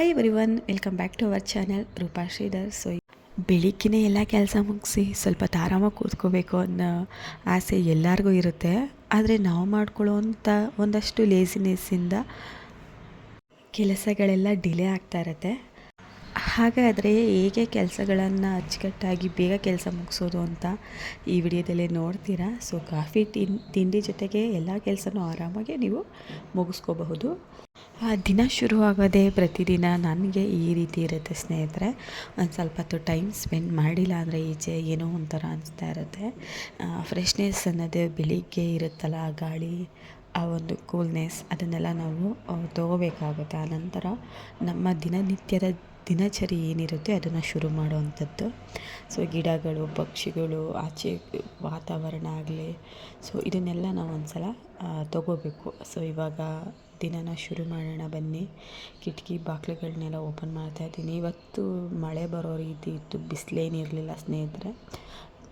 Hi everyone welcome back to our channel Roopa Sridhar so ಬೆಳಿಗ್ಗೆ ಎಲ್ಲ ಕೆಲಸ ಮುಗಿಸಿ ಸ್ವಲ್ಪ ಆರಾಮಾಗಿ ಕೂತ್ಕೋಬೇಕು ಅನ್ನೋ ಆಸೆ ಎಲ್ಲರಿಗೂ ಇರುತ್ತೆ. ಆದರೆ ನಾವು ಮಾಡ್ಕೊಳ್ಳೋವಂಥ ಒಂದಷ್ಟು ಲೇಸಿನೆಸ್ಸಿಂದ ಕೆಲಸಗಳೆಲ್ಲ ಡಿಲೇ ಆಗ್ತಾ ಇರುತ್ತೆ. ಹಾಗಾದರೆ ಹೇಗೆ ಕೆಲಸಗಳನ್ನು ಅಚ್ಚುಕಟ್ಟಾಗಿ ಬೇಗ ಕೆಲಸ ಮುಗಿಸೋದು ಅಂತ ಈ ವಿಡಿಯೋದಲ್ಲಿ ನೋಡ್ತೀರಾ? ಸೊ ಕಾಫಿ ತಿಂಡಿ ಜೊತೆಗೆ ಎಲ್ಲ ಕೆಲಸನೂ ಆರಾಮಾಗಿ ನೀವು ಮುಗಿಸ್ಕೋಬಹುದು. ಆ ದಿನ ಶುರು ಆಗೋದೇ ಪ್ರತಿದಿನ ನನಗೆ ಈ ರೀತಿ ಇರುತ್ತೆ ಸ್ನೇಹಿತರೆ. ಒಂದು ಸ್ವಲ್ಪ ಹೊತ್ತು ಟೈಮ್ ಸ್ಪೆಂಡ್ ಮಾಡಿಲ್ಲ ಅಂದರೆ ಈಚೆ ಏನೋ ಒಂಥರ ಅನಿಸ್ತಾ ಇರುತ್ತೆ. ಫ್ರೆಶ್ನೆಸ್ ಅನ್ನೋದೇ ಬೆಳಿಗ್ಗೆ ಇರುತ್ತಲ್ಲ ಆ ಗಾಳಿ, ಆ ಒಂದು ಕೂಲ್ನೆಸ್ ಅದನ್ನೆಲ್ಲ ನಾವು ತಗೋಬೇಕಾಗುತ್ತೆ. ಆನಂತರ ನಮ್ಮ ದಿನನಿತ್ಯದ ದಿನಚರಿ ಏನಿರುತ್ತೆ ಅದನ್ನು ಶುರು ಮಾಡುವಂಥದ್ದು. ಸೊ ಗಿಡಗಳು, ಪಕ್ಷಿಗಳು, ಆಚೆ ವಾತಾವರಣ ಆಗಲಿ ಸೊ ಇದನ್ನೆಲ್ಲ ನಾವು ಒಂದು ಸಲ ತಗೋಬೇಕು. ಸೊ ಇವಾಗ ದಿನನ ಶುರು ಮಾಡೋಣ ಬನ್ನಿ. ಕಿಟಕಿ ಬಾಗಿಲುಗಳನ್ನೆಲ್ಲ ಓಪನ್ ಮಾಡ್ತಾ ಇದ್ದೀನಿ. ಇವತ್ತು ಮಳೆ ಬರೋ ರೀತಿ ಇತ್ತು ಬಿಸಿಲೇನಿರಲಿಲ್ಲ ಸ್ನೇಹಿತರೆ.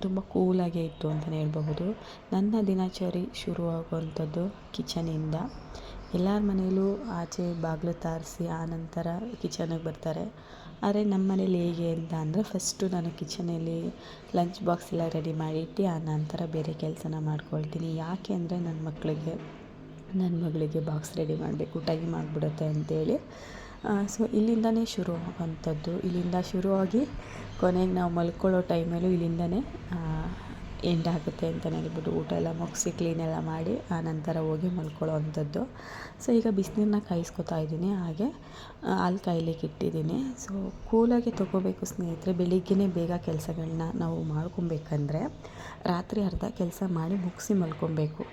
ತುಂಬ ಕೂಲಾಗೇ ಇತ್ತು ಅಂತಲೇ ಹೇಳ್ಬಹುದು. ನನ್ನ ದಿನಚರಿ ಶುರುವಾಗುವಂಥದ್ದು ಕಿಚನಿಂದ. ಎಲ್ಲರ ಮನೆಯಲ್ಲೂ ಆಚೆ ಬಾಗಿಲು ತಾರಿಸಿ ಆನಂತರ ಕಿಚನಿಗೆ ಬರ್ತಾರೆ. ಆದರೆ ನಮ್ಮ ಮನೇಲಿ ಹೇಗೆ ಅಂತ ಅಂದರೆ ಫಸ್ಟು ನಾನು ಕಿಚನಲ್ಲಿ ಲಂಚ್ ಬಾಕ್ಸ್ ಎಲ್ಲ ರೆಡಿ ಮಾಡಿಟ್ಟು ಆ ನಂತರ ಬೇರೆ ಕೆಲಸನ ಮಾಡ್ಕೊಳ್ತೀನಿ. ಯಾಕೆ ಅಂದರೆ ನನ್ನ ಮಕ್ಕಳಿಗೆ ನನ್ನ ಮಗಳಿಗೆ ಬಾಕ್ಸ್ ರೆಡಿ ಮಾಡಬೇಕು ಟೈಮ್ ಆಗಿಬಿಡುತ್ತೆ ಅಂತೇಳಿ. ಸೊ ಇಲ್ಲಿಂದನೇ ಶುರು ಆಗುವಂಥದ್ದು ಇಲ್ಲಿಂದ ಶುರುವಾಗಿ ಕೊನೆಗೆ ನಾವು ಮಲ್ಕೊಳ್ಳೋ ಟೈಮಲ್ಲೂ ಇಲ್ಲಿಂದನೇ ಎಂಡ್ ಆಗುತ್ತೆ ಅಂತಲೇ ಹೇಳ್ಬಿಟ್ಟು ಊಟ ಎಲ್ಲ ಮುಗಿಸಿ ಕ್ಲೀನೆಲ್ಲ ಮಾಡಿ ಆ ನಂತರ ಹೋಗಿ ಮಲ್ಕೊಳ್ಳೋ ಅಂಥದ್ದು. ಸೊ ಈಗ ಬಿಸಿನೀರನ್ನ ಕಾಯಿಸ್ಕೊತಾ ಇದ್ದೀನಿ. ಹಾಗೆ ಹಾಲು ಕಾಯ್ಲಿಕ್ಕೆ ಇಟ್ಟಿದ್ದೀನಿ. ಸೊ ಕೂಲಾಗಿ ತೊಗೋಬೇಕು ಸ್ನೇಹಿತರೆ, ಬೆಳಿಗ್ಗೆನೇ ಬೇಗ ಕೆಲಸಗಳನ್ನ ನಾವು ಮಾಡ್ಕೊಬೇಕಂದ್ರೆ ರಾತ್ರಿ ಅರ್ಧ ಕೆಲಸ ಮಾಡಿ ಮುಗಿಸಿ ಮಲ್ಕೊಬೇಕು.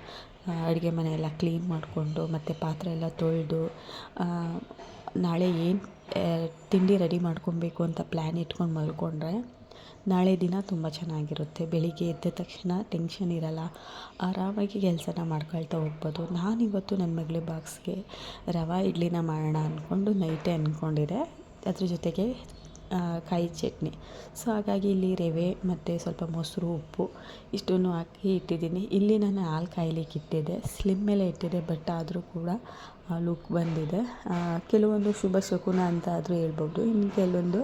ಅಡುಗೆ ಮನೆಯೆಲ್ಲ ಕ್ಲೀನ್ ಮಾಡಿಕೊಂಡು, ಮತ್ತು ಪಾತ್ರೆ ಎಲ್ಲ ತೊಳೆದು ನಾಳೆ ಏನು ತಿಂಡಿ ರೆಡಿ ಮಾಡ್ಕೊಬೇಕು ಅಂತ ಪ್ಲ್ಯಾನ್ ಇಟ್ಕೊಂಡು ಮಲ್ಕೊಂಡ್ರೆ ನಾಳೆ ದಿನ ತುಂಬ ಚೆನ್ನಾಗಿರುತ್ತೆ. ಬೆಳಿಗ್ಗೆ ಎದ್ದ ತಕ್ಷಣ ಟೆನ್ಷನ್ ಇರಲ್ಲ. ಆರಾಮಾಗಿ ಕೆಲಸನ ಮಾಡ್ಕೊಳ್ತಾ ಹೋಗ್ಬೋದು. ನಾನಿವತ್ತು ನನ್ನ ಮಗಳ ಬಾಕ್ಸ್ಗೆ ರವೆ ಇಡ್ಲಿನ ಮಾಡೋಣ ಅಂದ್ಕೊಂಡು ನೈಟೇ ಅಂದ್ಕೊಂಡಿದ್ದೆ ಅದ್ರ ಜೊತೆಗೆ ಕಾಯಿ ಚಟ್ನಿ. ಸೊ ಹಾಗಾಗಿ ಇಲ್ಲಿ ರವೆ ಮತ್ತು ಸ್ವಲ್ಪ ಮೊಸರು, ಉಪ್ಪು ಇಷ್ಟನ್ನು ಹಾಕಿ ಇಟ್ಟಿದ್ದೀನಿ. ಇಲ್ಲಿ ನಾನು ಹಾಲು ಕಾಯ್ಲಿಕ್ಕೆ ಇಟ್ಟಿದ್ದೆ. ಸ್ಲಿಮ್ ಮೇಲೆ ಇಟ್ಟಿದ್ದೆ ಬಟ್ ಆದರೂ ಕೂಡ ಲುಕ್ ಬಂದಿದೆ. ಕೆಲವೊಂದು ಶುಭ ಶಕುನ ಅಂತ ಆದರೂ ಹೇಳ್ಬೋದು. ಇನ್ನು ಕೆಲವೊಂದು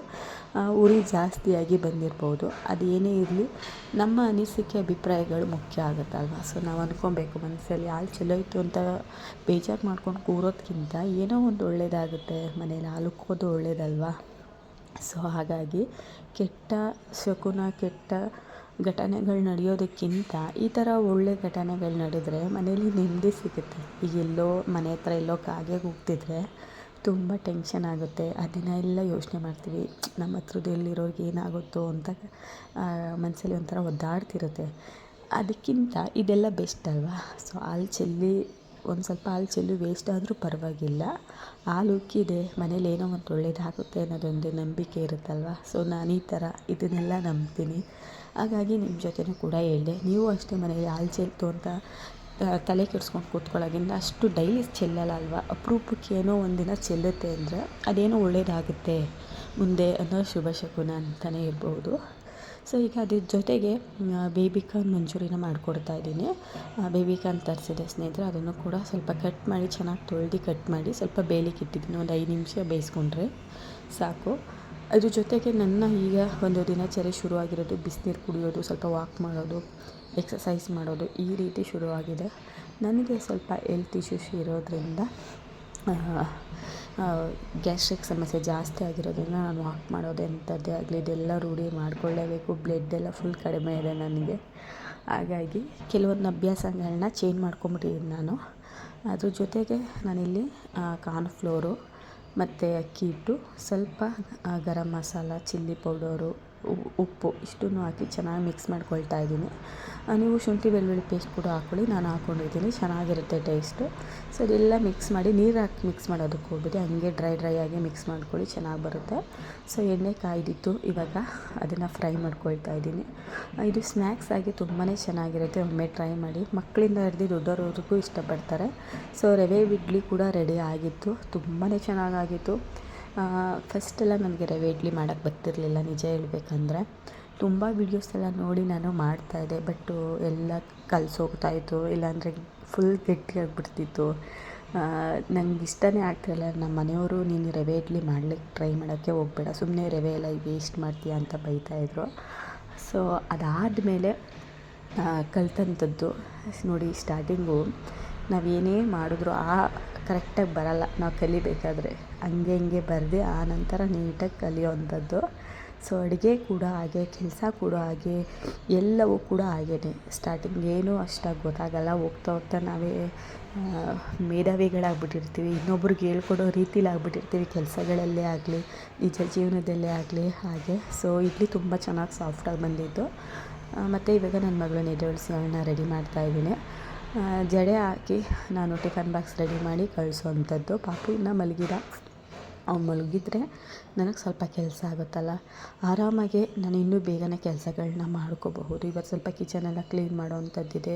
ಉರಿ ಜಾಸ್ತಿಯಾಗಿ ಬಂದಿರ್ಬೋದು. ಅದು ಏನೇ ಇರಲಿ, ನಮ್ಮ ಅನಿಸಿಕೆ, ಅಭಿಪ್ರಾಯಗಳು ಮುಖ್ಯ ಆಗುತ್ತಲ್ವ? ಸೊ ನಾವು ಅಂದ್ಕೊಬೇಕು ಮನಸ್ಸಲ್ಲಿ ಹಾಲು ಚಲೋ ಇತ್ತು ಅಂತ ಬೇಜಾರು ಮಾಡ್ಕೊಂಡು ಕೂರೋದಕ್ಕಿಂತ ಏನೋ ಒಂದು ಒಳ್ಳೆಯದಾಗುತ್ತೆ ಮನೇಲಿ ಹಾಲು ಒಳ್ಳೇದಲ್ವಾ? ಸೊ ಹಾಗಾಗಿ ಕೆಟ್ಟ ಶಕುನ, ಕೆಟ್ಟ ಘಟನೆಗಳು ನಡೆಯೋದಕ್ಕಿಂತ ಈ ಥರ ಒಳ್ಳೆ ಘಟನೆಗಳು ನಡೆದ್ರೆ ಮನೇಲಿ ನೆಮ್ಮದಿ ಸಿಗುತ್ತೆ. ಈಗ ಎಲ್ಲೋ ಮನೆ ಹತ್ರ ಎಲ್ಲೋ ಕಾಗೆ ಹೋಗ್ತಿದ್ರೆ ತುಂಬ ಟೆನ್ಷನ್ ಆಗುತ್ತೆ. ಅದನ್ನೆಲ್ಲ ಯೋಚನೆ ಮಾಡ್ತೀವಿ, ನಮ್ಮ ಹತ್ರದಲ್ಲಿರೋರ್ಗೆ ಏನಾಗುತ್ತೋ ಅಂತ ಮನಸ್ಸಲ್ಲಿ ಒಂಥರ ಒದ್ದಾಡ್ತಿರುತ್ತೆ. ಅದಕ್ಕಿಂತ ಇದೆಲ್ಲ ಬೆಸ್ಟ್ ಅಲ್ವಾ? ಸೊ ಅಲ್ಲಿ ಚೆಲ್ಲಿ ಒಂದು ಸ್ವಲ್ಪ ಹಾಲು ಚೆಲ್ಲು ವೇಸ್ಟ್ ಆದರೂ ಪರವಾಗಿಲ್ಲ. ಹಾಲು ಉಕ್ಕಿದೆ, ಮನೇಲಿ ಏನೋ ಒಂದು ಒಳ್ಳೇದಾಗುತ್ತೆ ಅನ್ನೋದೊಂದು ನಂಬಿಕೆ ಇರುತ್ತಲ್ವ? ಸೊ ನಾನು ಈ ಥರ ಇದನ್ನೆಲ್ಲ ನಂಬ್ತೀನಿ. ಹಾಗಾಗಿ ನಿಮ್ಮ ಜೊತೆನೂ ಕೂಡ ಹೇಳಿದೆ, ನೀವು ಅಷ್ಟೇ ಮನೇಲಿ ಹಾಲು ಚೆಲ್ತು ಅಂತ ತಲೆ ಕೆಡಿಸ್ಕೊಂಡು ಕೂತ್ಕೊಳ್ಳೋದ್ರಿಂದ ಅಷ್ಟು ಡೈಲಿ ಚೆಲ್ಲಲ್ಲ ಅಲ್ವಾ ಅಪರೂಪಕ್ಕೆ ಏನೋ ಒಂದಿನ ಚೆಲ್ಲುತ್ತೆ ಅಂದರೆ ಅದೇನೋ ಒಳ್ಳೇದಾಗುತ್ತೆ ಮುಂದೆ ಅನ್ನೋ ಶುಭ ಶಕುನ ಅಂತಲೇ ಹೇಳ್ಬೋದು ಸೊ ಈಗ ಅದ್ರ ಜೊತೆಗೆ ಬೇಬಿಕಾರ್ನ್ ಮಂಚೂರಿನ ಮಾಡಿಕೊಡ್ತಾ ಇದ್ದೀನಿ. ಬೇಬಿಕಾರ್ನ್ ತರಿಸಿದೆ ಸ್ನೇಹಿತರೆ, ಅದನ್ನು ಕೂಡ ಸ್ವಲ್ಪ ಕಟ್ ಮಾಡಿ, ಚೆನ್ನಾಗಿ ತೊಳ್ದು ಕಟ್ ಮಾಡಿ, ಸ್ವಲ್ಪ ಬೇಯಲಿಕ್ಕೆ ಇಟ್ಟಿದ್ದೀನಿ. ಒಂದು ಐದು ನಿಮಿಷ ಬೇಯಿಸ್ಕೊಂಡ್ರೆ ಸಾಕು. ಅದ್ರ ಜೊತೆಗೆ ನನ್ನ ಈಗ ಒಂದು ದಿನಚರಿ ಶುರುವಾಗಿರೋದು ಬಿಸಿನೀರು ಕುಡಿಯೋದು, ಸ್ವಲ್ಪ ವಾಕ್ ಮಾಡೋದು ಎಕ್ಸಸೈಸ್ ಮಾಡೋದು ಈ ರೀತಿ ಶುರುವಾಗಿದೆ. ನನಗೆ ಸ್ವಲ್ಪ ಹೆಲ್ತ್ ಇಶ್ಯೂಸ್ ಇರೋದರಿಂದ ಗ್ಯಾಸ್ಟ್ರಿಕ್ ಸಮಸ್ಯೆ ಜಾಸ್ತಿ ಆಗಿರೋದನ್ನು ನಾನು ವಾಕ್ ಮಾಡೋದು ಎಂಥದ್ದೇ ಆಗಲಿ, ಇದೆಲ್ಲ ರೂಢಿ ಮಾಡಿಕೊಳ್ಳೇಬೇಕು. ಬ್ಲಡ್ ಎಲ್ಲ ಫುಲ್ ಕಡಿಮೆ ಇದೆ ನನಗೆ. ಹಾಗಾಗಿ ಕೆಲವೊಂದು ಅಭ್ಯಾಸಗಳನ್ನ ಚೇಂಜ್ ಮಾಡ್ಕೊಂಬಿಟ್ಟಿದ್ದೀನಿ ನಾನು. ಅದ್ರ ಜೊತೆಗೆ ನಾನಿಲ್ಲಿ ಕಾರ್ನ್ಫ್ಲೋರು ಮತ್ತು ಅಕ್ಕಿ ಹಿಟ್ಟು, ಸ್ವಲ್ಪ ಗರಂ ಮಸಾಲ, ಚಿಲ್ಲಿ ಪೌಡರು ಉಪ್ಪು ಇಷ್ಟನ್ನು ಹಾಕಿ ಚೆನ್ನಾಗಿ ಮಿಕ್ಸ್ ಮಾಡ್ಕೊಳ್ತಾ ಇದ್ದೀನಿ. ನೀವು ಶುಂಠಿ, ಬೆಳ್ಳುಳ್ಳಿ ಪೇಸ್ಟ್ ಕೂಡ ಹಾಕ್ಕೊಳ್ಳಿ. ನಾನು ಹಾಕ್ಕೊಂಡಿದ್ದೀನಿ ಚೆನ್ನಾಗಿರುತ್ತೆ ಟೇಸ್ಟು ಸೊ ಇದೆಲ್ಲ ಮಿಕ್ಸ್ ಮಾಡಿ ನೀರು ಹಾಕಿ ಮಿಕ್ಸ್ ಮಾಡೋದಕ್ಕೆ ಹೋಗ್ಬಿಟ್ಟು ಹಂಗೆ ಡ್ರೈ ಡ್ರೈ ಆಗಿ ಮಿಕ್ಸ್ ಮಾಡ್ಕೊಳ್ಳಿ. ಚೆನ್ನಾಗಿ ಬರುತ್ತೆ. ಸೊ ಎಣ್ಣೆ ಕಾಯ್ದಿತ್ತು. ಇವಾಗ ಅದನ್ನು ಫ್ರೈ ಮಾಡ್ಕೊಳ್ತಾ ಇದ್ದೀನಿ. ಇದು ಸ್ನ್ಯಾಕ್ಸ್ ಆಗಿ ತುಂಬಾ ಚೆನ್ನಾಗಿರುತ್ತೆ. ಒಮ್ಮೆ ಟ್ರೈ ಮಾಡಿ. ಮಕ್ಕಳಿಂದ ಹಿಡ್ದು ದೊಡ್ಡವ್ರವ್ರಿಗೂ ಇಷ್ಟಪಡ್ತಾರೆ. ಸೊ ರವೆ, ಇಡ್ಲಿ ಕೂಡ ರೆಡಿ ಆಗಿತ್ತು. ತುಂಬಾ ಚೆನ್ನಾಗಾಗಿತ್ತು ಫಸ್ಟೆಲ್ಲ ನನಗೆ ರವೆ ಇಡ್ಲಿ ಮಾಡೋಕ್ಕೆ ಬರ್ತಿರಲಿಲ್ಲ, ನಿಜ ಹೇಳ್ಬೇಕಂದ್ರೆ. ತುಂಬ ವೀಡಿಯೋಸ್ ಎಲ್ಲ ನೋಡಿ ನಾನು ಮಾಡ್ತಾಯಿದ್ದೆ ಬಟ್ಟು ಎಲ್ಲ ಕಲಸೋಗ್ತಾಯಿತ್ತು ಇಲ್ಲಾಂದರೆ ಫುಲ್ ಗಟ್ಟಿಯಾಗಿಬಿಡ್ತಿತ್ತು ನಂಗೆ ಇಷ್ಟನೇ ಆಗ್ತಿರಲ್ಲ ನಮ್ಮ ಮನೆಯವರು, ನೀನು ರವೆ ಇಡ್ಲಿ ಮಾಡ್ಲಿಕ್ಕೆ ಟ್ರೈ ಮಾಡೋಕ್ಕೆ ಹೋಗಬೇಡ ಸುಮ್ಮನೆ ರವೆ ಎಲ್ಲ ವೇಸ್ಟ್ ಮಾಡ್ತೀಯ ಅಂತ ಬೈತಾಯಿದ್ರು ಸೊ ಅದಾದಮೇಲೆ ಕಲ್ತಂಥದ್ದು ನೋಡಿ ಸ್ಟಾರ್ಟಿಂಗು ನಾವೇನೇ ಮಾಡಿದ್ರು, ಆ ಕರೆಕ್ಟಾಗಿ ಬರಲ್ಲ. ನಾವು ಕಲಿಬೇಕಾದ್ರೆ. ಹಂಗೆ ಹಿಂಗೆ ಬರೆದು ಆ ನಂತರ ನೀಟಾಗಿ ಕಲಿಯೋವಂಥದ್ದು. ಸೊ, ಅಡುಗೆ ಕೂಡ ಹಾಗೆ, ಕೆಲಸ ಕೂಡ ಹಾಗೆ, ಎಲ್ಲವೂ ಕೂಡ ಹಾಗೇ ಸ್ಟಾರ್ಟಿಂಗ್ ಏನೂ ಅಷ್ಟಾಗಿ ಗೊತ್ತಾಗಲ್ಲ. ಹೋಗ್ತಾ ಹೋಗ್ತಾ ನಾವೇ ಮೇಧಾವಿಗಳಾಗ್ಬಿಟ್ಟಿರ್ತೀವಿ. ಇನ್ನೊಬ್ರಿಗೆ ಹೇಳ್ಕೊಡೋ ರೀತಿಲಿ ಆಗ್ಬಿಟ್ಟಿರ್ತೀವಿ. ಕೆಲಸಗಳಲ್ಲೇ ಆಗಲಿ, ನಿಜ ಜೀವನದಲ್ಲೇ ಆಗಲಿ, ಹಾಗೆ. ಸೊ, ಇಡ್ಲಿ ತುಂಬ ಚೆನ್ನಾಗಿ ಸಾಫ್ಟಾಗಿ ಬಂದಿತ್ತು ಮತ್ತು ಇವಾಗ ನನ್ನ ಮಗಳನ್ನ ಎದ್ದೇಳಿಸಿ ಅವಳನ್ನ ರೆಡಿ ಮಾಡ್ತಾಯಿದ್ದೀನಿ ಜಡೆ ಹಾಕಿ ನಾನು ಟಿಫನ್ ಬಾಕ್ಸ್ ರೆಡಿ ಮಾಡಿ ಕಳಿಸೋವಂಥದ್ದು ಪಾಪು ಇನ್ನೂ ಮಲಗಿದ ಅವ್ನು ಮಲಗಿದ್ರೆ ನನಗೆ ಸ್ವಲ್ಪ ಕೆಲಸ ಆಗುತ್ತಲ್ಲ. ಆರಾಮಾಗಿ ನಾನು ಇನ್ನೂ ಬೇಗನೆ ಕೆಲಸಗಳನ್ನ ಮಾಡ್ಕೋಬಹುದು. ಇವತ್ತು ಸ್ವಲ್ಪ ಕಿಚನೆಲ್ಲ ಕ್ಲೀನ್ ಮಾಡೋವಂಥದ್ದಿದೆ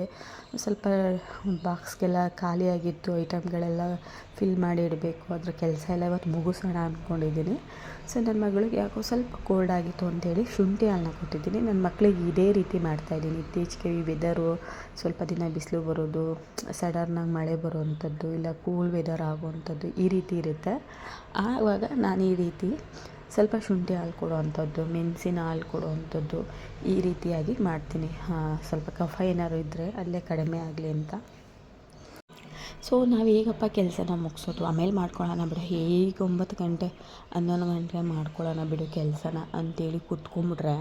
ಸ್ವಲ್ಪ ಬಾಕ್ಸ್ಗೆಲ್ಲ ಖಾಲಿಯಾಗಿದ್ದು ಐಟಮ್ಗಳೆಲ್ಲ ಫಿಲ್ ಮಾಡಿ ಇಡಬೇಕು. ಅದರ ಕೆಲಸ ಎಲ್ಲ ಇವತ್ತು ಮುಗಿಸೋಣ ಅಂದ್ಕೊಂಡಿದ್ದೀನಿ ಸೊ ನನ್ನ ಮಗಳಿಗೆ ಯಾಕೋ ಸ್ವಲ್ಪ ಕೋಲ್ಡ್ ಆಗಿತ್ತು ಅಂತೇಳಿ ಶುಂಠಿ ಹಾಲನ್ನ ಕೊಟ್ಟಿದ್ದೀನಿ. ನನ್ನ ಮಕ್ಕಳಿಗೆ ಇದೇ ರೀತಿ ಮಾಡ್ತಾಯಿದ್ದೀನಿ ಇತ್ತೀಚೆಗೆ ಈ ವೆದರು ಸ್ವಲ್ಪ ದಿನ ಬಿಸಿಲು ಬರೋದು ಸಡನ್ನಾಗಿ ಮಳೆ ಬರುವಂಥದ್ದು, ಇಲ್ಲ ಕೂಲ್ ವೆದರ್ ಆಗುವಂಥದ್ದು ಈ ರೀತಿ ಇರುತ್ತೆ. ಆವಾಗ ನಾನು ಈ ರೀತಿ ಸ್ವಲ್ಪ ಶುಂಠಿ ಹಾಲು ಕೊಡುವಂಥದ್ದು, ಮೆಣಸಿನ ಹಾಲು ಕೊಡುವಂಥದ್ದು ಈ ರೀತಿಯಾಗಿ ಮಾಡ್ತೀನಿ. ಸ್ವಲ್ಪ ಕಫ ಏನಾದ್ರು ಇದ್ದರೆ ಅಲ್ಲೇ ಕಡಿಮೆ ಆಗಲಿ ಅಂತ. ಸೊ ನಾವು ಹೇಗಪ್ಪ ಕೆಲಸನ ಮುಗಿಸೋದು. ಆಮೇಲೆ ಮಾಡ್ಕೊಳ್ಳೋಣ ಬಿಡು. ಹೇಗೆ ಒಂಬತ್ತು ಗಂಟೆ, ಹನ್ನೊಂದು ಗಂಟೆ ಮಾಡ್ಕೊಳ್ಳೋಣ ಬಿಡು ಕೆಲಸನ ಅಂತೇಳಿ ಕುತ್ಕೊಂಬಿಟ್ರೆ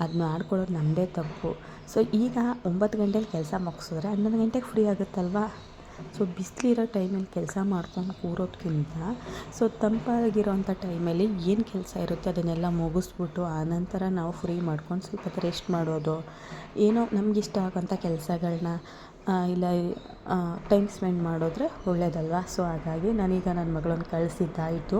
ಅದು ಮಾಡ್ಕೊಳ್ಳೋದು ನಮ್ಮದೇ ತಪ್ಪು. ಸೊ ಈಗ ಒಂಬತ್ತು ಗಂಟೆಲಿ ಕೆಲಸ ಮುಗಿಸಿದ್ರೆ ಹನ್ನೊಂದು ಗಂಟೆಗೆ ಫ್ರೀ ಆಗುತ್ತಲ್ವಾ? ಸೊ ಬಿಸಿಲಿರೋ ಟೈಮಲ್ಲಿ ಕೆಲಸ ಮಾಡ್ಕೊಂಡು ಕೂರೋದಕ್ಕಿಂತ ಸೊ ತಂಪಾಗಿರೋಂಥ ಟೈಮಲ್ಲಿ ಏನು ಕೆಲಸ ಇರುತ್ತೆ ಅದನ್ನೆಲ್ಲ ಮುಗಿಸ್ಬಿಟ್ಟು ಆನಂತರ ನಾವು ಫ್ರೀ ಮಾಡ್ಕೊಂಡು ಸ್ವಲ್ಪ ರೆಸ್ಟ್ ಮಾಡೋದು. ಏನೋ ನಮಗಿಷ್ಟ ಆಗೋಂಥ ಕೆಲಸಗಳ್ನ ಇಲ್ಲ ಟೈಮ್ ಸ್ಪೆಂಡ್ ಮಾಡಿದ್ರೆ ಒಳ್ಳೆಯದಲ್ವ ಸೊ ಹಾಗಾಗಿ ನಾನೀಗ ನನ್ನ ಮಗಳನ್ನ ಕಳಿಸಿದ್ದಾಯಿತು.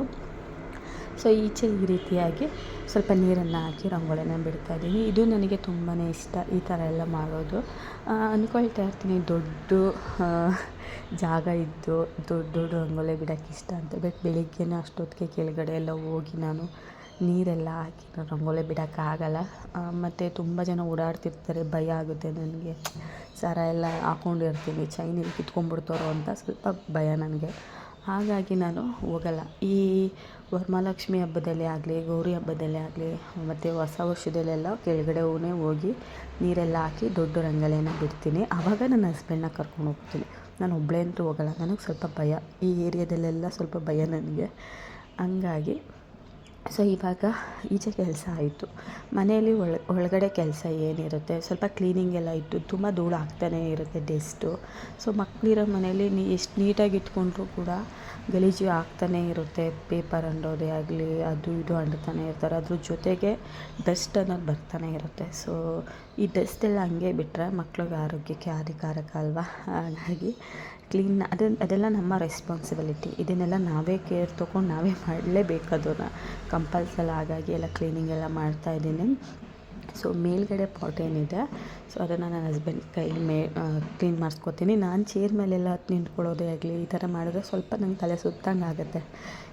ಸೊ ಈಚೆ ಈ ರೀತಿಯಾಗಿ ಸ್ವಲ್ಪ ನೀರನ್ನು ಹಾಕಿ ರಂಗೋಲಿನ ಬಿಡ್ತಾಯಿದ್ದೀನಿ ಇದು ನನಗೆ ತುಂಬಾ ಇಷ್ಟ, ಈ ಥರ ಎಲ್ಲ ಮಾಡೋದು. ಅಂದ್ಕೊಳ್ತಾ ಇರ್ತೀನಿ, ದೊಡ್ಡ ಜಾಗ ಇದ್ದು ದೊಡ್ಡ ದೊಡ್ಡ ರಂಗೋಲಿ ಬಿಡೋಕ್ಕಿಷ್ಟ ಅಂತ. ಬಟ್ ಬೆಳಿಗ್ಗೆನೇ ಅಷ್ಟೊತ್ತಿಗೆ ಕೆಳಗಡೆ ಎಲ್ಲ ಹೋಗಿ ನಾನು ನೀರೆಲ್ಲ ಹಾಕಿ ನಾನು ರಂಗೋಲಿ ಬಿಡೋಕ್ಕಾಗಲ್ಲ. ಮತ್ತು ತುಂಬ ಜನ ಓಡಾಡ್ತಿರ್ತಾರೆ. ಭಯ ಆಗುತ್ತೆ ನನಗೆ. ಸರ ಎಲ್ಲ ಹಾಕೊಂಡಿರ್ತೀನಿ ಚೈನ್ ಎಲ್ಲಿ ಕಿತ್ಕೊಂಡ್ಬಿಡ್ತಾರೋ ಅಂತ ಸ್ವಲ್ಪ ಭಯ ನನಗೆ. ಹಾಗಾಗಿ ನಾನು ಹೋಗಲ್ಲ. ಈ ವರಮಹಾಲಕ್ಷ್ಮಿ ಹಬ್ಬದಲ್ಲೇ ಆಗಲಿ, ಗೌರಿ ಹಬ್ಬದಲ್ಲೇ ಆಗಲಿ, ಮತ್ತು ಹೊಸ ವರ್ಷದಲ್ಲೆಲ್ಲ ಕೆಳಗಡೆ ಹೋಗಿ ನೀರೆಲ್ಲ ಹಾಕಿ ದೊಡ್ಡ ರಂಗೋಲಿನ ಬಿಡ್ತೀನಿ. ಆವಾಗ ನನ್ನ ಹಸ್ಬೆಂಡ್ನ ಕರ್ಕೊಂಡು ಹೋಗ್ತೀನಿ. ನಾನು ಒಬ್ಬಳೇ ಅಂತೂ ಹೋಗಲ್ಲ. ನನಗೆ ಸ್ವಲ್ಪ ಭಯ. ಈ ಏರಿಯಾದಲ್ಲೆಲ್ಲ ಸ್ವಲ್ಪ ಭಯ ನನಗೆ. ಹಂಗಾಗಿ ಸೊ ಇವಾಗ ಈಚೆ ಕೆಲಸ ಆಯಿತು. ಮನೆಯಲ್ಲಿ ಒಳ, ಒಳಗಡೆ ಕೆಲಸ ಏನಿರುತ್ತೆ? ಸ್ವಲ್ಪ ಕ್ಲೀನಿಂಗ್ ಎಲ್ಲ ಇತ್ತು ತುಂಬ ಧೂಳು ಆಗ್ತಾನೇ ಇರುತ್ತೆ ಡೆಸ್ಟು ಸೊ ಮಕ್ಕಳಿರೋ ಮನೆಯಲ್ಲಿ ನೀ, ಎಷ್ಟು ನೀಟಾಗಿ ಇಟ್ಕೊಂಡ್ರೂ ಕೂಡ ಗಲೀಜು ಆಗ್ತಾನೇ ಇರುತ್ತೆ. ಪೇಪರ್ ಅಂಡೋದೇ ಆಗಲಿ, ಅದು ಇದು ಅಂಡ್ತಾನೆ ಇರ್ತಾರೆ. ಅದ್ರ ಜೊತೆಗೆ ಡಸ್ಟ್ ಅನ್ನೋದು ಬರ್ತಾನೆ ಇರುತ್ತೆ. ಸೊ ಈ ಡಸ್ಟ್ ಎಲ್ಲ ಹಂಗೆ ಬಿಟ್ಟರೆ ಮಕ್ಳಿಗೆ ಆರೋಗ್ಯಕ್ಕೆ ಹಾನಿಕಾರಕ ಅಲ್ವಾ? ಹಾಗಾಗಿ ಕ್ಲೀನ್ ಅದನ್ನು ಅದೆಲ್ಲ ನಮ್ಮ ರೆಸ್ಪಾನ್ಸಿಬಿಲಿಟಿ ಇದನ್ನೆಲ್ಲ ನಾವೇ ಕೇರ್ ತೊಗೊಂಡು ನಾವೇ ಮಾಡಲೇಬೇಕು ಅದನ್ನು. ಕಂಪಲ್ಸಲ್ ಹಾಗಾಗಿ ಎಲ್ಲ ಕ್ಲೀನಿಂಗ್ ಎಲ್ಲ ಮಾಡ್ತಾ ಇದ್ದೀನಿ. ಸೊ ಮೇಲ್ಗಡೆ ಪಾಟ್ ಏನಿದೆ ಸೊ ಅದನ್ನು ನನ್ನ ಹಸ್ಬೆಂಡ್ ಕೈಲಿ ಮೇ ಕ್ಲೀನ್ ಮಾಡಿಸ್ಕೊತೀನಿ. ನಾನು ಚೇರ್ ಮೇಲೆಲ್ಲ ನಿಂತ್ಕೊಳ್ಳೋದೇ ಆಗಲಿ, ಈ ಥರ ಮಾಡಿದ್ರೆ ಸ್ವಲ್ಪ ನಂಗೆ ತಲೆ ಸುತ್ತಂಗೆ ಆಗುತ್ತೆ.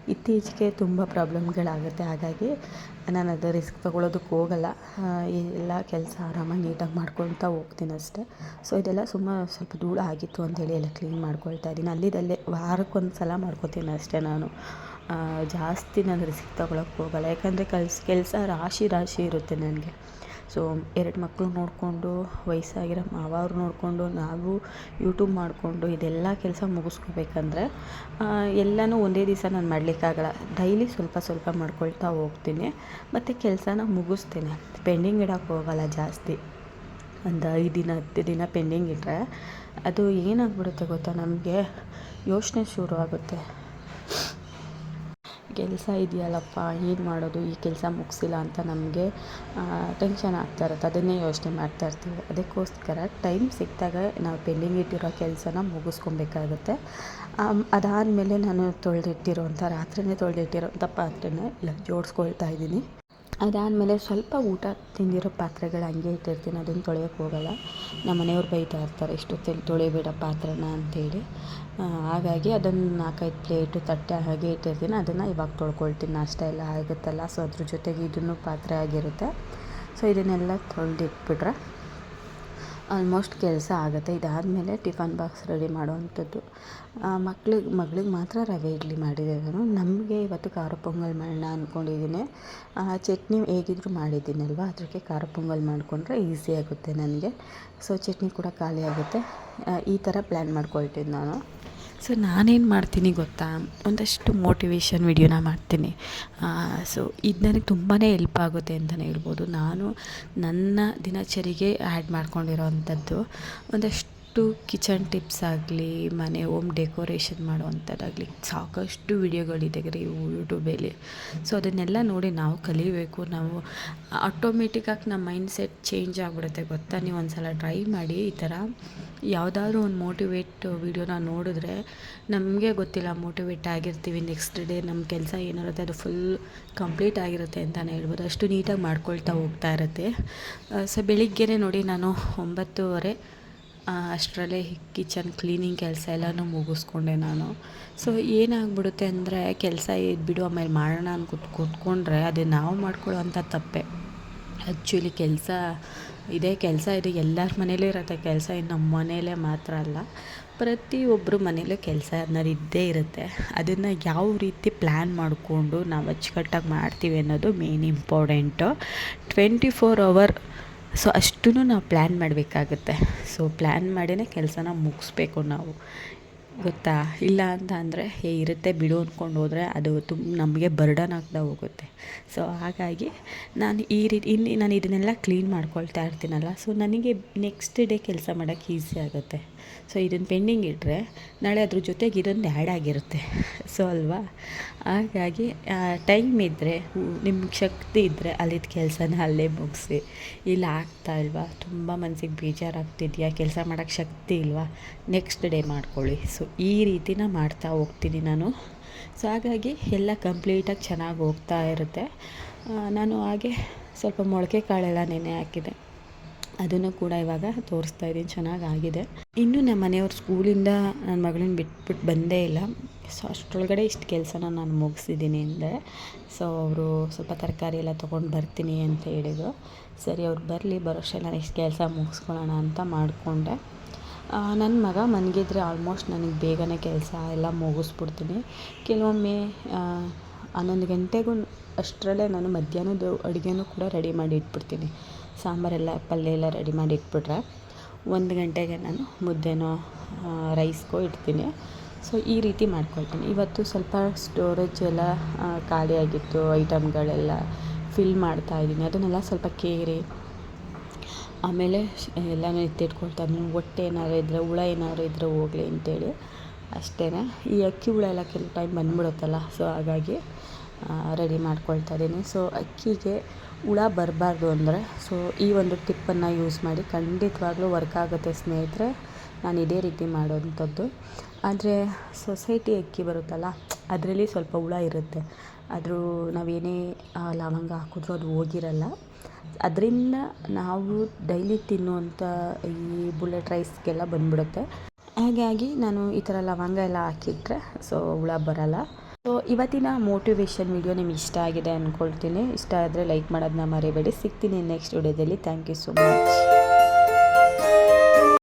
ಇತ್ತೀಚೆಗೆ ತುಂಬ ಪ್ರಾಬ್ಲಮ್ಗಳಾಗುತ್ತೆ. ಹಾಗಾಗಿ ನಾನು ಅದು ರಿಸ್ಕ್ ತೊಗೊಳೋದಕ್ಕೆ ಹೋಗಲ್ಲ. ಎಲ್ಲ ಕೆಲಸ ಆರಾಮಾಗಿ ನೀಟಾಗಿ ಮಾಡ್ಕೊಳ್ತಾ ಹೋಗ್ತೀನಿ ಅಷ್ಟೇ. ಸೊ, ಇದೆಲ್ಲ ಸುಮ್ಮ ಸ್ವಲ್ಪ ಧೂಳು ಆಗಿತ್ತು ಅಂತೇಳಿ ಎಲ್ಲ ಕ್ಲೀನ್ ಮಾಡ್ಕೊಳ್ತಾ ಇದ್ದೀನಿ. ಅಲ್ಲಿದಲ್ಲೇ ವಾರಕ್ಕೊಂದು ಸಲ ಮಾಡ್ಕೊತೀನಿ ಅಷ್ಟೇ ನಾನು. ಜಾಸ್ತಿ ನಾನು ರಿಸ್ಕ್ ತೊಗೊಳಕ್ಕೆ ಹೋಗಲ್ಲ. ಯಾಕಂದರೆ ಕಲ್ಸ್, ಕೆಲಸ ರಾಶಿ ರಾಶಿ ಇರುತ್ತೆ ನನಗೆ. ಸೊ ಎರಡು ಮಕ್ಕಳು ನೋಡಿಕೊಂಡು, ವಯಸ್ಸಾಗಿರೋ ಮಾವ ಅವ್ರು ನೋಡಿಕೊಂಡು, ನಾವು ಯೂಟ್ಯೂಬ್ ಮಾಡಿಕೊಂಡು ಇದೆಲ್ಲ ಕೆಲಸ ಮುಗಿಸ್ಕೋಬೇಕಂದ್ರೆ ಎಲ್ಲನೂ ಒಂದೇ ದಿವಸ ನಾನು ಮಾಡಲಿಕ್ಕಾಗಲ್ಲ ಡೈಲಿ ಸ್ವಲ್ಪ ಸ್ವಲ್ಪ ಮಾಡ್ಕೊಳ್ತಾ ಹೋಗ್ತೀನಿ. ಮತ್ತು ಕೆಲಸನ ಮುಗಿಸ್ತೀನಿ. ಪೆಂಡಿಂಗ್ ಇಡೋಕ್ಕೆ ಹೋಗಲ್ಲ ಜಾಸ್ತಿ. ಒಂದು ಐದು ದಿನ, ಹತ್ತು ದಿನ ಪೆಂಡಿಂಗ್ ಇಟ್ಟರೆ ಅದು ಏನಾಗ್ಬಿಡುತ್ತೆ ಗೊತ್ತಾ ನಮಗೆ? ಯೋಚನೆ ಶುರು ಆಗುತ್ತೆ ಕೆಲಸ ಇದೆಯಲ್ಲಪ್ಪ, ಏನು ಮಾಡೋದು? ಈ ಕೆಲಸ ಮುಗಿಸಿಲ್ಲ ಅಂತ ನಮಗೆ ಟೆನ್ಷನ್ ಆಗ್ತಾ ಇರುತ್ತೆ. ಅದನ್ನೇ ಯೋಚನೆ ಮಾಡ್ತಾ ಇರ್ತೀವಿ. ಅದಕ್ಕೋಸ್ಕರ ಟೈಮ್ ಸಿಕ್ಕಿದಾಗ ನಾವು ಪೆಂಡಿಂಗ್ ಇಟ್ಟಿರೋ ಕೆಲಸನ ಮುಗಿಸ್ಕೊಬೇಕಾಗುತ್ತೆ. ಅದಾದಮೇಲೆ ನಾನು ತೊಳೆದಿಟ್ಟಿರೋಂಥ ರಾತ್ರಿಯೇ ತೊಳೆದಿಟ್ಟಿರೋಂಥ ಪಾತ್ರೆನ ಇಲ್ಲ ಜೋಡಿಸ್ಕೊಳ್ತಾ ಇದ್ದೀನಿ. ಅದಾದಮೇಲೆ ಸ್ವಲ್ಪ ಊಟ ತಿಂದಿರೋ ಪಾತ್ರೆಗಳು ಹಂಗೆ ಇಟ್ಟಿರ್ತೀನಿ, ಅದನ್ನು ತೊಳೆಯೋಕ್ಕೆ ಹೋಗಲ್ಲ. ನಮ್ಮ ಮನೆಯವ್ರು ಬೈತಾ ಇರ್ತಾರೆ ಇಷ್ಟೊತ್ತಲ್ಲಿ ತೊಳಿಬೇಡ ಪಾತ್ರೆನ ಅಂಥೇಳಿ ಹಾಗಾಗಿ ಅದನ್ನು ನಾಲ್ಕೈದು ಪ್ಲೇಟು ತಟ್ಟೆ ಹಾಗೆ ಇಟ್ಟಿರ್ತೀನಿ, ಅದನ್ನು ಇವಾಗ ತೊಳ್ಕೊಳ್ತೀನಿ, ನಾಷ್ಟ ಎಲ್ಲ ಆಗುತ್ತಲ್ಲ, ಸೊ ಅದ್ರ ಜೊತೆಗೆ ಇದನ್ನು ಪಾತ್ರೆ ಆಗಿರುತ್ತೆ. ಸೊ ಇದನ್ನೆಲ್ಲ ತೊಳೆದಿಟ್ಬಿಟ್ರೆ ಆಲ್ಮೋಸ್ಟ್ ಕೆಲಸ ಆಗುತ್ತೆ. ಇದಾದಮೇಲೆ ಟಿಫನ್ ಬಾಕ್ಸ್ ರೆಡಿ ಮಾಡುವಂಥದ್ದು. ಮಕ್ಳಿಗೆ, ಮಗಳಿಗೆ ಮಾತ್ರ ರವೆ ಇಡ್ಲಿ ಮಾಡಿದೆ ನಾನು ನಮಗೆ ಇವತ್ತು ಖಾರ ಪೊಂಗಲ್ ಮಾಡೋಣ ಅಂದ್ಕೊಂಡಿದ್ದೀನಿ ಚಟ್ನಿ ಹೇಗಿದ್ರು ಮಾಡಿದ್ದೀನಲ್ವ? ಅದಕ್ಕೆ ಖಾರ ಪೊಂಗಲ್ ಮಾಡಿಕೊಂಡ್ರೆ ಈಸಿ ಆಗುತ್ತೆ ನನಗೆ. ಸೊ, ಚಟ್ನಿ ಕೂಡ ಖಾಲಿ ಆಗುತ್ತೆ. ಈ ಥರ ಪ್ಲ್ಯಾನ್ ಮಾಡ್ಕೊಳ್ತೀನಿ ನಾನು. ಸೊ ನಾನೇನು ಮಾಡ್ತೀನಿ ಗೊತ್ತಾ? ಒಂದಷ್ಟು ಮೋಟಿವೇಶನ್ ವಿಡಿಯೋನ ಮಾಡ್ತೀನಿ. ಸೊ ಇದು ನನಗೆ ತುಂಬಾ ಎಲ್ಪ್ ಆಗುತ್ತೆ ಅಂತಲೇ ಹೇಳ್ಬೋದು. ನಾನು ನನ್ನ ದಿನಚರಿಗೆ ಆ್ಯಡ್ ಮಾಡ್ಕೊಂಡಿರೋ ಅಂಥದ್ದು ಒಂದಷ್ಟು ಕಿಚನ್ ಟಿಪ್ಸ್ ಆಗಲಿ, ಮನೆ ಹೋಮ್ ಡೆಕೋರೇಷನ್ ಮಾಡುವಂಥದ್ದಾಗಲಿ, ಸಾಕಷ್ಟು ವಿಡಿಯೋಗಳಿದೆ ಯೂಟ್ಯೂಬಲ್ಲಿ. ಸೊ ಅದನ್ನೆಲ್ಲ ನೋಡಿ ನಾವು ಕಲಿಬೇಕು. ನಾವು ಆಟೋಮೆಟಿಕ್ಕಾಗಿ ನಮ್ಮ ಮೈಂಡ್ ಸೆಟ್ ಚೇಂಜ್ ಆಗಿಬಿಡುತ್ತೆ ಗೊತ್ತಾ? ನೀವು ಒಂದು ಸಲ ಟ್ರೈ ಮಾಡಿ ಈ ಥರ ಯಾವುದಾದ್ರೂ ಒಂದು ಮೋಟಿವೇಟ್ ವೀಡಿಯೋನ ನೋಡಿದ್ರೆ ನಮಗೆ ಗೊತ್ತಿಲ್ಲ, ಮೋಟಿವೇಟ್ ಆಗಿರ್ತೀವಿ, ನೆಕ್ಸ್ಟ್ ಡೇ ನಮ್ಮ ಕೆಲಸ ಏನಿರುತ್ತೆ ಅದು ಫುಲ್ ಕಂಪ್ಲೀಟ್ ಆಗಿರುತ್ತೆ ಅಂತಲೇ ಹೇಳ್ಬೋದು. ಅಷ್ಟು ನೀಟಾಗಿ ಮಾಡ್ಕೊಳ್ತಾ ಹೋಗ್ತಾ ಇರುತ್ತೆ. ಸೊ ಬೆಳಿಗ್ಗೆನೇ ನೋಡಿ ನಾನು ಒಂಬತ್ತುವರೆ ಅಷ್ಟರಲ್ಲೇ ಕಿಚನ್ ಕ್ಲೀನಿಂಗ್ ಕೆಲಸ ಎಲ್ಲನೂ ಮುಗಿಸ್ಕೊಂಡೆ ನಾನು. ಸೊ ಏನಾಗ್ಬಿಡುತ್ತೆ ಅಂದರೆ ಕೆಲಸ ಇದು ಬಿಡು, ಆಮೇಲೆ ಮಾಡೋಣ ಅನ್ಕೊತ್ ಕೂತ್ಕೊಂಡ್ರೆ ಅದೇ ನಾವು ಮಾಡ್ಕೊಳ್ಳೋ ತಪ್ಪೆ. ಆ್ಯಕ್ಚುಲಿ ಕೆಲಸ ಇದೇ, ಕೆಲಸ ಇದೆ, ಎಲ್ಲರ ಮನೇಲೂ ಇರುತ್ತೆ. ಕೆಲಸ ಇನ್ನು ನಮ್ಮ ಮನೇಲೇ ಮಾತ್ರ ಅಲ್ಲ. ಪ್ರತಿಯೊಬ್ಬರು ಮನೇಲೂ ಕೆಲಸ ಅನ್ನೋದು ಇದ್ದೇ ಇರುತ್ತೆ. ಅದನ್ನು ಯಾವ ರೀತಿ ಪ್ಲ್ಯಾನ್ ಮಾಡಿಕೊಂಡು ನಾವು ಅಚ್ಚುಕಟ್ಟಾಗಿ ಮಾಡ್ತೀವಿ ಅನ್ನೋದು main important twenty four hour so ಅಷ್ಟೂ ನಾವು ಪ್ಲ್ಯಾನ್ ಮಾಡಬೇಕಾಗುತ್ತೆ. ಸೊ ಪ್ಲ್ಯಾನ್ ಮಾಡಿಯೇ ಕೆಲಸನ ಮುಗಿಸ್ಬೇಕು ನಾವು. ಗೊತ್ತಾ? ಇಲ್ಲ ಅಂತ ಅಂದರೆ, ಹೇ, ಇರುತ್ತೆ ಬಿಡು ಅಂದ್ಕೊಂಡು ಹೋದರೆ ಅದು ತುಂಬ ನಮಗೆ ಬರ್ಡನ್ ಆಗ್ತಾ ಹೋಗುತ್ತೆ. ಸೊ ಹಾಗಾಗಿ ನಾನು ಈ ರೀತಿ ಇನ್ನು ನಾನು ಇದನ್ನೆಲ್ಲ ಕ್ಲೀನ್ ಮಾಡ್ಕೊಳ್ತಾ ಇರ್ತೀನಲ್ಲ, ಸೊ ನನಗೆ ನೆಕ್ಸ್ಟ್ ಡೇ ಕೆಲಸ ಮಾಡೋಕ್ಕೆ ಈಸಿ ಆಗುತ್ತೆ. ಸೊ ಇದನ್ನು ಪೆಂಡಿಂಗ್ ಇಟ್ಟರೆ ನಾಳೆ ಅದ್ರ ಜೊತೆಗೆ ಇದೊಂದು ಆ್ಯಡ್ ಆಗಿರುತ್ತೆ. ಸೊ ಅಲ್ವಾ? ಹಾಗಾಗಿ ಟೈಮ್ ಇದ್ದರೆ ನಿಮ್ಗೆ ಶಕ್ತಿ ಇದ್ದರೆ ಅಲ್ಲಿದ್ದ ಕೆಲಸನ ಅಲ್ಲೇ ಮುಗಿಸಿ. ಇಲ್ಲ ಆಗ್ತಾ ಇಲ್ವಾ? ತುಂಬ ಮನಸ್ಸಿಗೆ ಬೇಜಾರಾಗ್ತಿದೆಯಾ? ಕೆಲಸ ಮಾಡೋಕ್ಕೆ ಶಕ್ತಿ ಇಲ್ವಾ? ನೆಕ್ಸ್ಟ್ ಡೇ ಮಾಡ್ಕೊಳ್ಳಿ. ಸೊ ಈ ರೀತಿನ ಮಾಡ್ತಾ ಹೋಗ್ತೀನಿ ನಾನು. ಸೊ ಹಾಗಾಗಿ ಎಲ್ಲ ಕಂಪ್ಲೀಟಾಗಿ ಚೆನ್ನಾಗಿ ಹೋಗ್ತಾ ಇರುತ್ತೆ. ನಾನು ಹಾಗೆ ಸ್ವಲ್ಪ ಮೊಳಕೆ ಕಾಳೆಲ್ಲ ನೆನೆ ಹಾಕಿದೆ. ಅದನ್ನು ಕೂಡ ಇವಾಗ ತೋರಿಸ್ತಾ ಇದ್ದೀನಿ. ಚೆನ್ನಾಗಾಗಿದೆ. ಇನ್ನೂ ನಮ್ಮ ಮನೆಯವ್ರ ಸ್ಕೂಲಿಂದ ನನ್ನ ಮಗಳನ್ನ ಬಿಟ್ಬಿಟ್ಟು ಬಂದೇ ಇಲ್ಲ. ಸೊ, ಅಷ್ಟರೊಳಗಡೆ ಇಷ್ಟು ಕೆಲಸನ ನಾನು ಮುಗಿಸಿದ್ದೀನಿ ಅಂದರೆ ಸೊ, ಅವರು ಸ್ವಲ್ಪ ತರಕಾರಿ ಎಲ್ಲ ತೊಗೊಂಡು ಬರ್ತೀನಿ ಅಂತ ಹೇಳಿದರು. ಸರಿ, ಅವ್ರು ಬರಲಿ ಬರೋಷ್ಟೆ ನಾನು ಇಷ್ಟು ಕೆಲಸ ಮುಗಿಸ್ಕೊಳ್ಳೋಣ ಅಂತ ಮಾಡಿಕೊಂಡೆ. ನನ್ನ ಮಗ ಮನಗಿದ್ರೆ ಆಲ್ಮೋಸ್ಟ್ ನನಗೆ ಬೇಗನೆ ಕೆಲಸ ಎಲ್ಲ ಮುಗಿಸ್ಬಿಡ್ತೀನಿ. ಕೆಲವೊಮ್ಮೆ ಹನ್ನೊಂದು ಗಂಟೆಗೂ ಅಷ್ಟರಲ್ಲೇ ನಾನು ಮಧ್ಯಾಹ್ನದ ಅಡುಗೆನೂ ಕೂಡ ರೆಡಿ ಮಾಡಿ ಇಟ್ಬಿಡ್ತೀನಿ. ಸಾಂಬಾರೆಲ್ಲ ಪಲ್ಯ ಎಲ್ಲ ರೆಡಿ ಮಾಡಿ ಇಟ್ಬಿಟ್ರೆ ಒಂದು ಗಂಟೆಗೆ ನಾನು ಮುದ್ದೆನೋ ರೈಸ್ಗೋ ಇಡ್ತೀನಿ. ಸೊ ಈ ರೀತಿ ಮಾಡ್ಕೊಳ್ತೀನಿ. ಇವತ್ತು ಸ್ವಲ್ಪ ಸ್ಟೋರೇಜ್ ಎಲ್ಲ ಖಾಲಿಯಾಗಿತ್ತು ಐಟಮ್ಗಳೆಲ್ಲ ಫಿಲ್ ಮಾಡ್ತಾ ಇದ್ದೀನಿ. ಅದನ್ನೆಲ್ಲ ಸ್ವಲ್ಪ ಕೇರಿ, ಆಮೇಲೆ ಎಲ್ಲನೂ ಎತ್ತಿಟ್ಕೊಳ್ತಾ ಇದ್ದೀನಿ. ಹೊಟ್ಟೆ ಏನಾದ್ರು ಇದ್ದರೆ ಹುಳ ಏನಾದ್ರು ಇದ್ದರೆ ಹೋಗಲಿ ಅಂತೇಳಿ ಅಷ್ಟೇ ಈ ಅಕ್ಕಿ ಹುಳ ಎಲ್ಲ ಕೆಲವು ಟೈಮ್ ಬಂದ್ಬಿಡುತ್ತಲ್ಲ ಸೊ ಹಾಗಾಗಿ ರೆಡಿ ಮಾಡ್ಕೊಳ್ತಾ ಇದ್ದೀನಿ. ಸೊ ಅಕ್ಕಿಗೆ ಹುಳ ಬರಬಾರ್ದು ಅಂದರೆ ಸೊ ಈ ಒಂದು ಟಿಪ್ಪನ್ನು ಯೂಸ್ ಮಾಡಿ ಖಂಡಿತವಾಗ್ಲೂ ವರ್ಕ್ ಆಗುತ್ತೆ ಸ್ನೇಹಿತರೆ. ನಾನು ಇದೇ ರೀತಿ ಮಾಡೋವಂಥದ್ದು ಆದರೆ ಸೊಸೈಟಿ ಅಕ್ಕಿ ಬರುತ್ತಲ್ಲ, ಅದರಲ್ಲಿ ಸ್ವಲ್ಪ ಹುಳ ಇರುತ್ತೆ. ಆದರೂ ನಾವೇನೇ ಲವಂಗ ಹಾಕಿದ್ರೂ ಅದು ಹೋಗಿರಲ್ಲ. ಅದರಿಂದ ನಾವು ಡೈಲಿ ತಿನ್ನುವಂಥ ಈ ಬುಲೆಟ್ ರೈಸ್ಗೆಲ್ಲ ಬಂದ್ಬಿಡುತ್ತೆ. ಹಾಗಾಗಿ ನಾನು ಈ ಥರ ಲವಂಗ ಎಲ್ಲ ಹಾಕಿಟ್ರೆ ಸೊ ಹುಳ ಬರಲ್ಲ. ಸೊ ಇವತ್ತಿನ ಮೋಟಿವೇಶನ್ ವಿಡಿಯೋ ನಿಮ್ಗೆ ಇಷ್ಟ ಆಗಿದೆ ಅಂದ್ಕೊಳ್ತೀನಿ ಇಷ್ಟ ಆದರೆ ಲೈಕ್ ಮಾಡೋದನ್ನ ಮರಿಬೇಡಿ. ಸಿಗ್ತೀನಿ ನೆಕ್ಸ್ಟ್ ವಿಡಿಯೋದಲ್ಲಿ ಥ್ಯಾಂಕ್ ಯು ಸೊ ಮಚ್